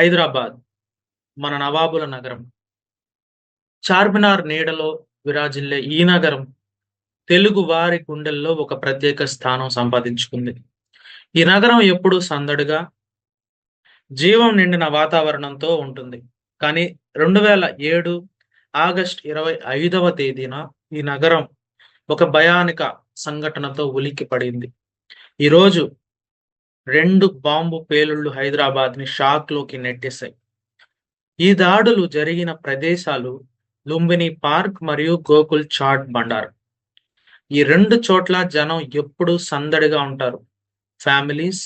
హైదరాబాద్ మన నవాబుల నగరం. చార్మినార్ నీడలో విరాజిల్లే ఈ నగరం తెలుగు వారి గుండెల్లో ఒక ప్రత్యేక స్థానం సంపాదించుకుంది. ఈ నగరం ఎప్పుడూ సందడిగా జీవం నిండిన వాతావరణంతో ఉంటుంది. కానీ 2007 ఆగస్ట్ 25వ తేదీన ఈ నగరం ఒక భయానక సంఘటనతో ఉలిక్కి పడింది ఈరోజు రెండు బాంబు పేలుళ్ళు హైదరాబాద్‌ని షాక్‌లోకి నెట్టేశాయి. ఈ దాడులు జరిగిన ప్రదేశాలు లుంబిని పార్క్ మరియు గోకుల్ చాట్ బండార్. ఈ రెండు చోట్ల జనం ఎప్పుడూ సందడిగా ఉంటారు. ఫ్యామిలీస్,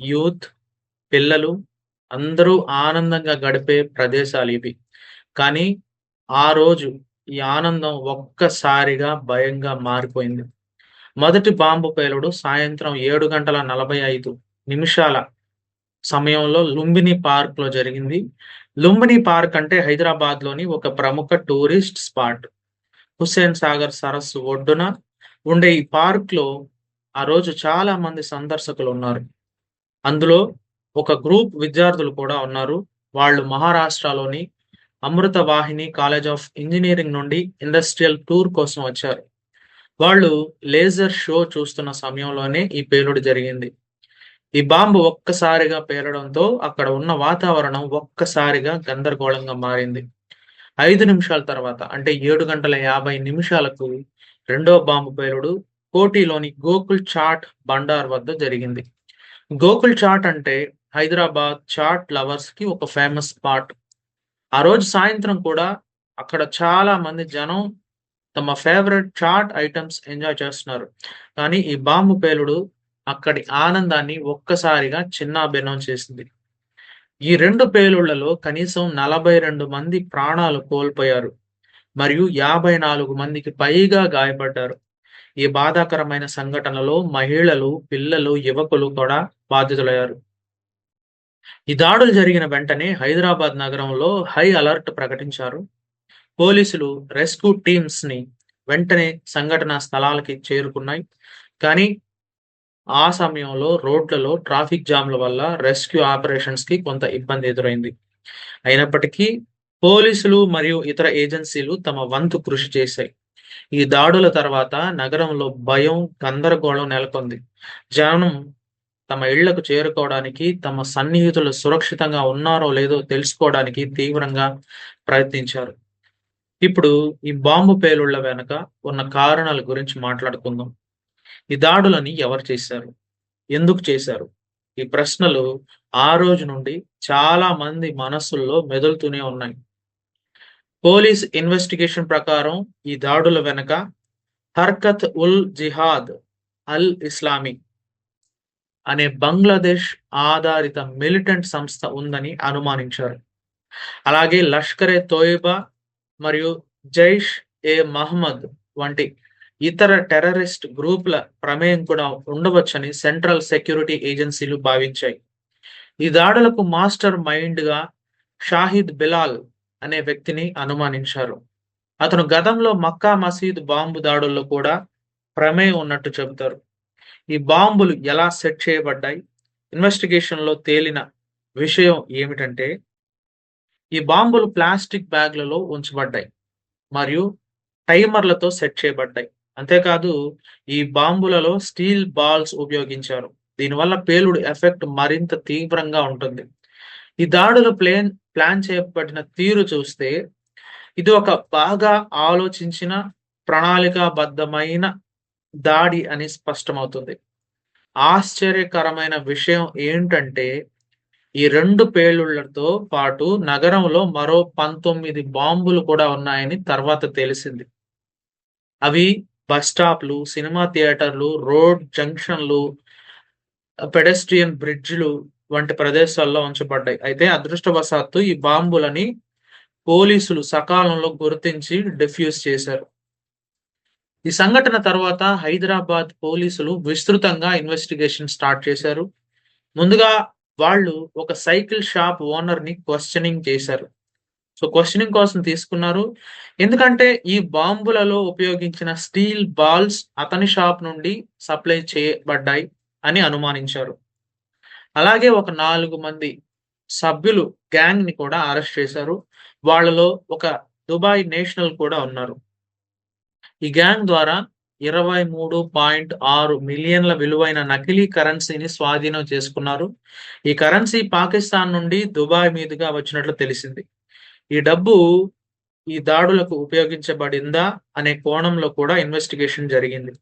యూత్, పిల్లలు అందరూ ఆనందంగా గడిపే ప్రదేశాలు ఇవి కానీ ఆ రోజు ఈ ఆనందం ఒక్కసారిగా భయంగా మారిపోయింది. మొదటి బాంబు పేలుడు సాయంత్రం 7:45 నిమిషాల సమయంలో లుంబిని పార్క్లో జరిగింది. లుంబిని పార్క్ అంటే హైదరాబాద్లోని ఒక ప్రముఖ టూరిస్ట్ స్పాట్. హుస్సేన్ సాగర్ సరస్సు ఒడ్డున ఉండే ఈ పార్క్లో ఆ రోజు చాలా మంది సందర్శకులు ఉన్నారు అందులో ఒక గ్రూప్ విద్యార్థులు కూడా ఉన్నారు. వాళ్ళు మహారాష్ట్రలోని Amrutha Vahini college of engineering నుండి ఇండస్ట్రియల్ టూర్ కోసం వచ్చారు. వాళ్ళు లేజర్ షో చూస్తున్న సమయంలోనే ఈ పేలుడు జరిగింది. ఈ బాంబు ఒక్కసారిగా పేలడంతో అక్కడ ఉన్న వాతావరణం ఒక్కసారిగా గందరగోళంగా మారింది. ఐదు నిమిషాల తర్వాత అంటే 7:50 నిమిషాలకు రెండో బాంబు పేలుడు కోఠిలోని గోకుల్ చాట్ బండార్ వద్ద జరిగింది. గోకుల్ చాట్ అంటే హైదరాబాద్ చాట్ లవర్స్కి ఒక ఫేమస్ స్పాట్. ఆ రోజు సాయంత్రం కూడా అక్కడ చాలా మంది జనం తమ ఫేవరెట్ చాట్ ఐటమ్స్ ఎంజాయ్ చేస్తున్నారు. కానీ ఈ బాంబు పేలుడు అక్కడి ఆనందాన్ని ఒక్కసారిగా చిన్నాభిన్నం చేసింది. ఈ రెండు పేలుళ్ళలో కనీసం 42 మంది ప్రాణాలు కోల్పోయారు. మరియు 54 మందికి పైగా గాయపడ్డారు. ఈ బాధాకరమైన సంఘటనలో మహిళలు, పిల్లలు, యువకులు కూడా బాధితులయ్యారు. ఈ దాడులు జరిగిన వెంటనే హైదరాబాద్ నగరంలో హై అలర్ట్ ప్రకటించారు. పోలీసులు రెస్క్యూ టీమ్స్‌ని వెంటనే సంఘటన స్థలాలకి చేరుకున్నాయి. కానీ ఆ సమయంలో రోడ్లలో ట్రాఫిక్ జామ్‌ల వల్ల రెస్క్యూ ఆపరేషన్స్కి కొంత ఇబ్బంది ఎదురైంది. అయినప్పటికీ పోలీసులు మరియు ఇతర ఏజెన్సీలు తమ వంతు కృషి చేశాయి. ఈ దాడుల తర్వాత నగరంలో భయం, గందరగోళం నెలకొంది. జనం తమ ఇళ్ళకు చేరుకోవడానికి, తమ సన్నిహితులు సురక్షితంగా ఉన్నారో లేదో తెలుసుకోవడానికి తీవ్రంగా ప్రయత్నించారు. ఇప్పుడు ఈ బాంబు పేలుళ్ళ వెనుక ఉన్న కారణాల గురించి మాట్లాడుకుందాం. ఈ దాడులని ఎవరు చేశారు? ఎందుకు చేశారు? ఈ ప్రశ్నలు ఆ రోజు నుండి చాలా మంది మనస్సుల్లో మెదులుతూనే ఉన్నాయి. పోలీస్ ఇన్వెస్టిగేషన్ ప్రకారం ఈ దాడుల వెనుక హర్కత్ ఉల్ జిహాద్ అల్ ఇస్లామీ అనే బంగ్లాదేశ్ ఆధారిత మిలిటెంట్ సంస్థ ఉందని అనుమానించారు. అలాగే లష్కరే తోయిబా మరియు జైష్ ఏ మహమ్మద్ వంటి ఇతర టెర్రరిస్ట్ గ్రూపుల ప్రమేయం కూడా ఉండవచ్చని సెంట్రల్ సెక్యూరిటీ ఏజెన్సీలు భావించాయి. ఈ దాడులకు మాస్టర్ మైండ్‌గా షాహిద్ బిలాల్ అనే వ్యక్తిని అనుమానించారు. అతను గతంలో మక్కా మసీద్ బాంబు దాడుల్లో కూడా ప్రమేయం ఉన్నట్టు చెబుతారు. ఈ బాంబులు ఎలా సెట్ చేయబడ్డాయి? ఇన్వెస్టిగేషన్‌లో తేలిన విషయం ఏమిటంటే ఈ బాంబులు ప్లాస్టిక్ బ్యాగ్‌లలో ఉంచబడ్డాయి. మరియు టైమర్‌లతో సెట్ చేయబడ్డాయి. అంతేకాదు ఈ బాంబులలో స్టీల్ బాల్స్ ఉపయోగించారు. దీనివల్ల పేలుడు ఎఫెక్ట్ మరింత తీవ్రంగా ఉంటుంది. ఈ దాడులు ప్లేన్ ప్లాన్ చేయబడిన తీరు చూస్తే ఇది ఒక బాగా ఆలోచించిన, ప్రణాళికాబద్ధమైన దాడి అని స్పష్టమవుతుంది. ఆశ్చర్యకరమైన విషయం ఏంటంటే ఈ రెండు పేలుళ్ళతో పాటు నగరంలో మరో 19 బాంబులు కూడా ఉన్నాయని తర్వాత తెలిసింది. అవి బస్ స్టాప్‌లు, సినిమా థియేటర్లు, రోడ్ జంక్షన్‌లు, పెడెస్ట్రియన్ బ్రిడ్జ్‌లు వంటి ప్రదేశాల్లో ఉంచబడ్డాయి. అయితే అదృష్టవశాత్తు ఈ బాంబులని పోలీసులు సకాలంలో గుర్తించి డిఫ్యూజ్ చేశారు. ఈ సంఘటన తర్వాత హైదరాబాద్ పోలీసులు విస్తృతంగా ఇన్వెస్టిగేషన్ స్టార్ట్ చేశారు. ముందుగా వాళ్ళు ఒక సైకిల్ షాప్ ఓనర్‌ని క్వశ్చనింగ్ చేశారు. సో, క్వశ్చనింగ్ కోసం తీసుకున్నారు. ఎందుకంటే ఈ బాంబులలో ఉపయోగించిన స్టీల్ బాల్స్ అతని షాప్ నుండి సప్లై చేయబడ్డాయి అని అనుమానించారు. అలాగే ఒక నాలుగు మంది సభ్యులు గ్యాంగ్ని కూడా అరెస్ట్ చేశారు వాళ్ళలో ఒక దుబాయ్ నేషనల్ కూడా ఉన్నారు ఈ గ్యాంగ్ ద్వారా ఇరవై మూడు పాయింట్ ఆరు మిలియన్ల విలువైన నకిలీ కరెన్సీని స్వాధీనం చేసుకున్నారు ఈ కరెన్సీ పాకిస్తాన్ నుండి దుబాయ్ మీదుగా వచ్చినట్లు తెలిసింది ఈ డబ్బు ఈ దాడులకు ఉపయోగించబడిందా అనే కోణంలో కూడా ఇన్వెస్టిగేషన్ జరిగింది.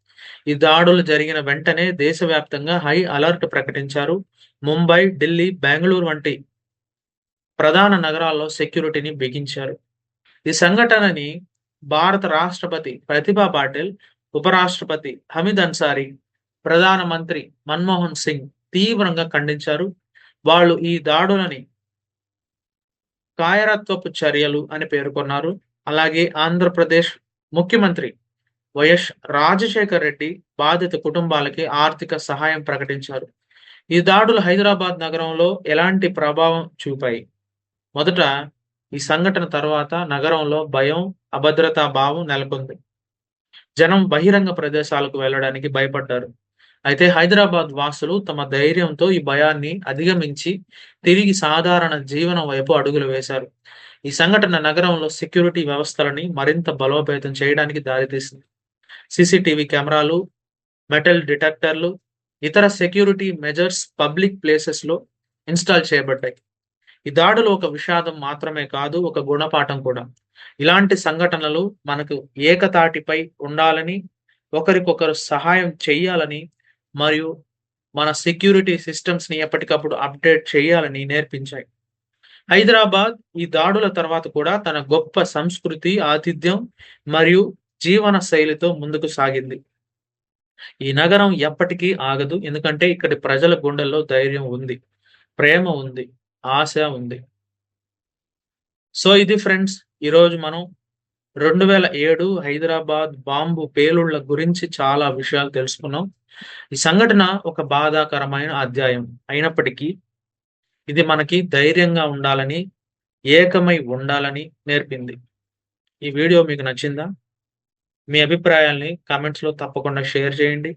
ఈ దాడులు జరిగిన వెంటనే దేశవ్యాప్తంగా హై అలర్ట్ ప్రకటించారు. ముంబై ఢిల్లీ బెంగళూరు వంటి ప్రధాన నగరాల్లో సెక్యూరిటీని బిగించారు. ఈ సంఘటనని భారత రాష్ట్రపతి ప్రతిభా పాటిల్ ఉపరాష్ట్రపతి హమీద్ అన్సారీ ప్రధానమంత్రి మన్మోహన్ సింగ్ తీవ్రంగా ఖండించారు. వాళ్ళు ఈ దాడులని కాయరత్వపు చర్యలు అని పేర్కొన్నారు అలాగే ఆంధ్రప్రదేశ్ ముఖ్యమంత్రి వైఎస్ రాజశేఖర్ రెడ్డి బాధిత కుటుంబాలకి ఆర్థిక సహాయం ప్రకటించారు. ఈ దాడులు హైదరాబాద్ నగరంలో ఎలాంటి ప్రభావం చూపాయి? మొదట ఈ సంఘటన తర్వాత నగరంలో భయం అభద్రతా భావం నెలకొంది. జనం బహిరంగ ప్రదేశాలకు వెళ్ళడానికి భయపడ్డారు. అయితే హైదరాబాద్ వాసులు తమ ధైర్యంతో ఈ భయాన్ని అధిగమించి తిరిగి సాధారణ జీవనం వైపు అడుగులు వేశారు. ఈ సంఘటన నగరంలో సెక్యూరిటీ వ్యవస్థలని మరింత బలోపేతం చేయడానికి దారితీసింది. సీసీటీవీ కెమెరాలు మెటల్ డిటెక్టర్లు ఇతర సెక్యూరిటీ మెజర్స్ పబ్లిక్ ప్లేసెస్లో ఇన్స్టాల్ చేయబడ్డాయి. ఈ దాడులు ఒక విషాదం మాత్రమే కాదు ఒక గుణపాఠం కూడా. ఇలాంటి సంఘటనలు మనకు ఏకతాటిపై ఉండాలని ఒకరికొకరు సహాయం చేయాలని మరియు మన సెక్యూరిటీ సిస్టమ్స్ని ఎప్పటికప్పుడు అప్డేట్ చేయాలని నేర్పించాయి. హైదరాబాద్ ఈ దాడుల తర్వాత కూడా తన గొప్ప సంస్కృతి ఆతిథ్యం మరియు జీవన శైలితో ముందుకు సాగింది. ఈ నగరం ఎప్పటికీ ఆగదు ఎందుకంటే ఇక్కడి ప్రజల గుండెల్లో ధైర్యం ఉంది ప్రేమ ఉంది ఆశ ఉంది. సో ఇది ఫ్రెండ్స్ ఈరోజు మనం రెండు వేల ఏడు హైదరాబాద్ బాంబు పేలుళ్ళ గురించి చాలా విషయాలు తెలుసుకున్నాం. ఈ సంఘటన ఒక బాధాకరమైన అధ్యాయం అయినప్పటికీ ఇది మనకి ధైర్యంగా ఉండాలని ఏకమై ఉండాలని నేర్పింది. ఈ వీడియో మీకు నచ్చిందా? మీ అభిప్రాయాల్ని కామెంట్స్లో తప్పకుండా షేర్ చేయండి.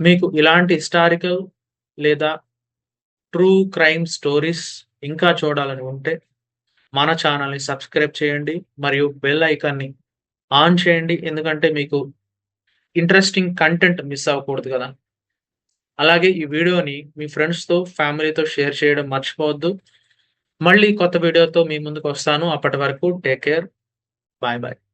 మీకు ఇలాంటి హిస్టారికల్ లేదా ట్రూ క్రైమ్ స్టోరీస్ ఇంకా చూడాలని ఉంటే మన ఛానల్ని సబ్స్క్రైబ్ చేయండి మరియు బెల్ ఐకాన్ని ఆన్ చేయండి. ఎందుకంటే మీకు ఇంట్రెస్టింగ్ కంటెంట్ మిస్ అవ్వకూడదు కదా. అలాగే ఈ వీడియోని మీ ఫ్రెండ్స్తో ఫ్యామిలీతో షేర్ చేయడం మర్చిపోవద్దు. మళ్ళీ కొత్త వీడియోతో మీ ముందుకు వస్తాను. అప్పటి వరకు టేక్ కేర్ బాయ్ బాయ్